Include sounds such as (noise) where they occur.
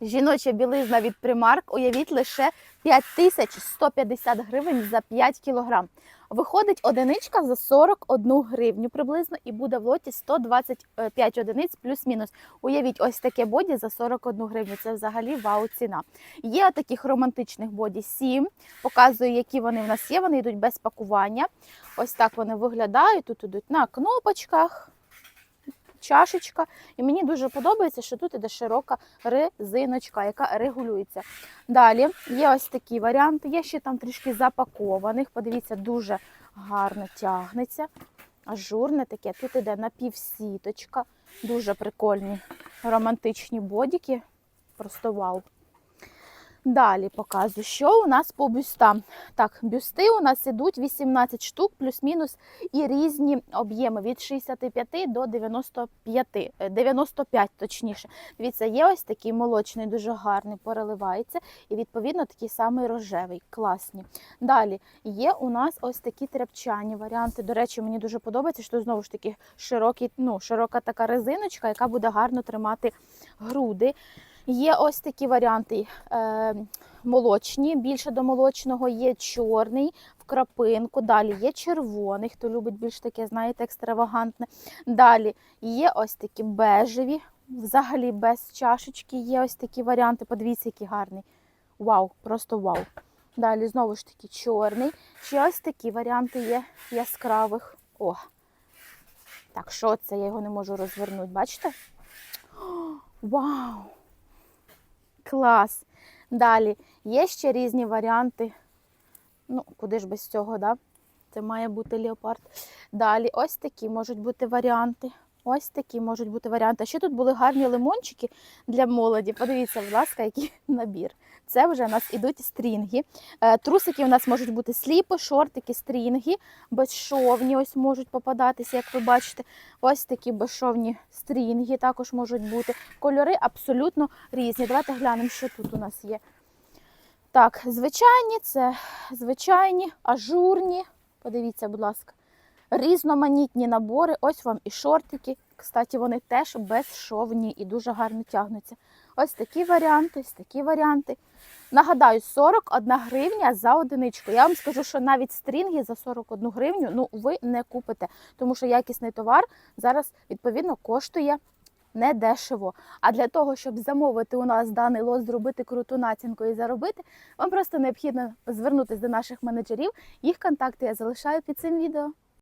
Жіноча білизна від Primark, уявіть, лише 5150 гривень за 5 кілограм. Виходить одиничка за 41 гривню приблизно і буде в лоті 125 одиниць плюс-мінус. Уявіть, ось таке боді за 41 гривню. Це взагалі вау ціна. Є таких романтичних боді 7. Показую, які вони в нас є. Вони йдуть без пакування. Ось так вони виглядають. Тут ідуть на кнопочках. Чашечка, і мені дуже подобається, що тут іде широка резиночка, яка регулюється. Далі є ось такі варіанти. Є ще там трішки запакованих. Подивіться, дуже гарно тягнеться. Ажурне таке. Тут іде напівсіточка. Дуже прикольні романтичні бодіки. Просто вау. Далі показую, що у нас по бюстам. Так, бюсти у нас ідуть 18 штук, плюс-мінус, і різні об'єми від 65 до 95, е, 95 точніше. Дивіться, є ось такий молочний, дуже гарний, переливається, і відповідно такий самий рожевий, класні. Далі є у нас ось такі тряпчані варіанти. До речі, мені дуже подобається, що знову ж таки широкий, ну, широка така резиночка, яка буде гарно тримати груди. Є ось такі варіанти е, молочні, більше до молочного, є чорний в крапинку, далі є червоний, хто любить більш таке, знаєте, екстравагантне. Далі є ось такі бежеві, взагалі без чашечки є ось такі варіанти. Подивіться, який гарний. Вау, просто вау. Далі знову ж таки чорний. Ще ось такі варіанти є яскравих. О! Так, що це? Я його не можу розвернути, бачите? (gasps) Вау! Клас. Далі є ще різні варіанти. Ну, куди ж без цього, да? Це має бути леопард. Далі ось такі можуть бути варіанти. Ось такі можуть бути варіанти. Ще тут були гарні лимончики для молоді. Подивіться, будь ласка, який (laughs) набір. Це вже у нас ідуть стрінги. Е, Трусики у нас можуть бути сліпи, шортики, стрінги, безшовні ось можуть попадатися, як ви бачите. Ось такі безшовні стрінги також можуть бути. Кольори абсолютно різні. Давайте глянемо, що тут у нас є. Так, звичайні, це звичайні, ажурні. Подивіться, будь ласка. Різноманітні набори. Ось вам і шортики. Кстати, вони теж безшовні і дуже гарно тягнуться. Ось такі варіанти, ось такі варіанти. Нагадаю, 41 гривня за одиничку. Я вам скажу, що навіть стрінги за 41 гривню ну, ви не купите, тому що якісний товар зараз відповідно коштує недешево. А для того, щоб замовити у нас даний лот, зробити круту націнку і заробити, вам просто необхідно звернутися до наших менеджерів. Їх контакти я залишаю під цим відео.